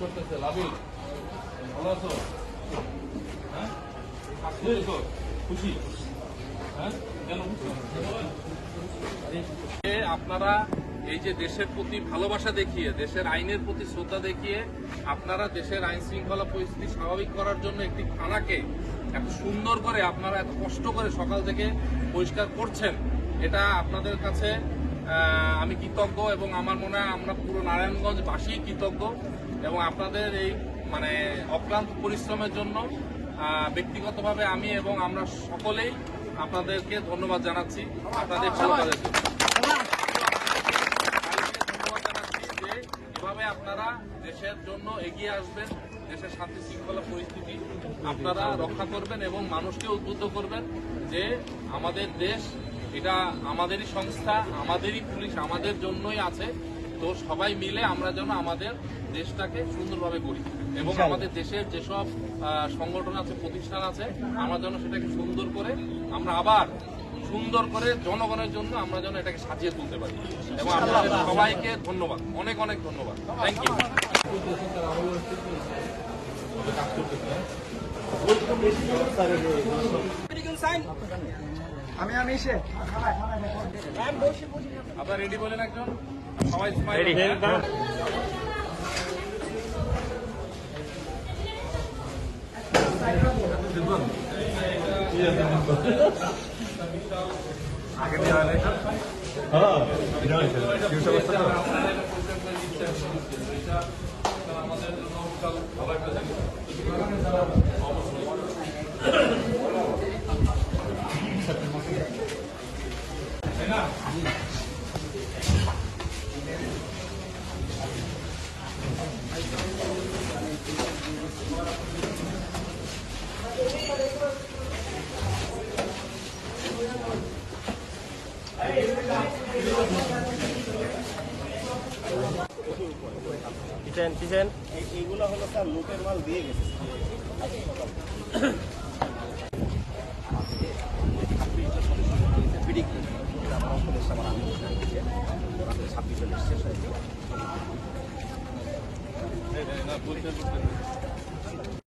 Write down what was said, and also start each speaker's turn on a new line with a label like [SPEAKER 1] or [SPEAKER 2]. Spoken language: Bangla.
[SPEAKER 1] করতেছে লাভিল ভালো আছো? হ্যাঁ? খুশি? হ্যাঁ? আপনারা এই যে দেশের প্রতি ভালোবাসা দেখিয়ে, দেশের আইনের প্রতি শ্রদ্ধা দেখিয়ে, আপনারা দেশের আইন শৃঙ্খলা পরিস্থিতি স্বাভাবিক করার জন্য একটি থানাকে এত সুন্দর করে আপনারা এত কষ্ট করে সকাল থেকে পরিষ্কার করছেন, এটা আপনাদের কাছে আমি কৃতজ্ঞ এবং আমার মনে হয় আমরা পুরো নারায়ণগঞ্জবাসী কৃতজ্ঞ এবং আপনাদের এই মানে অক্লান্ত পরিশ্রমের জন্য ব্যক্তিগতভাবে আমি এবং আমরা সকলেই আপনাদেরকে ধন্যবাদ জানাচ্ছি আপনাদের ধন্যবাদ জানাচ্ছি যে এভাবে আপনারা দেশের জন্য এগিয়ে আসবেন, দেশের শান্তি শৃঙ্খলা পরিস্থিতি আপনারা রক্ষা করবেন এবং মানুষকে উদ্বুদ্ধ করবেন যে আমাদের দেশ এটা আমাদেরই সংস্থা আমাদেরই পুলিশ আমাদের জন্যই আছে। তো সবাই মিলে আমরা যেন আমাদের দেশটাকে সুন্দরভাবে করি এবং আমাদের দেশের যেসব সংগঠন আছে প্রতিষ্ঠান আছে আমরা যেন সেটাকে সুন্দর করে আমরা আবার সুন্দর করে জনগণের জন্য আমরা যেন এটাকে সাজিয়ে তুলতে পারি। এবং আপনাদের সবাইকে ধন্যবাদ। অনেক অনেক ধন্যবাদ। থ্যাংক ইউ
[SPEAKER 2] আমি আমি এসে।
[SPEAKER 1] আপনার রেডি বলেন একজন? সবাই স্মাইল আমাদের জন্য বিশাল ভালো একটা জিনিস তাই না
[SPEAKER 3] কিচেন কিচেন।
[SPEAKER 2] এইগুলো হলো স্যার লুটের মাল দিয়ে গেছে।
[SPEAKER 1] కూర్చొని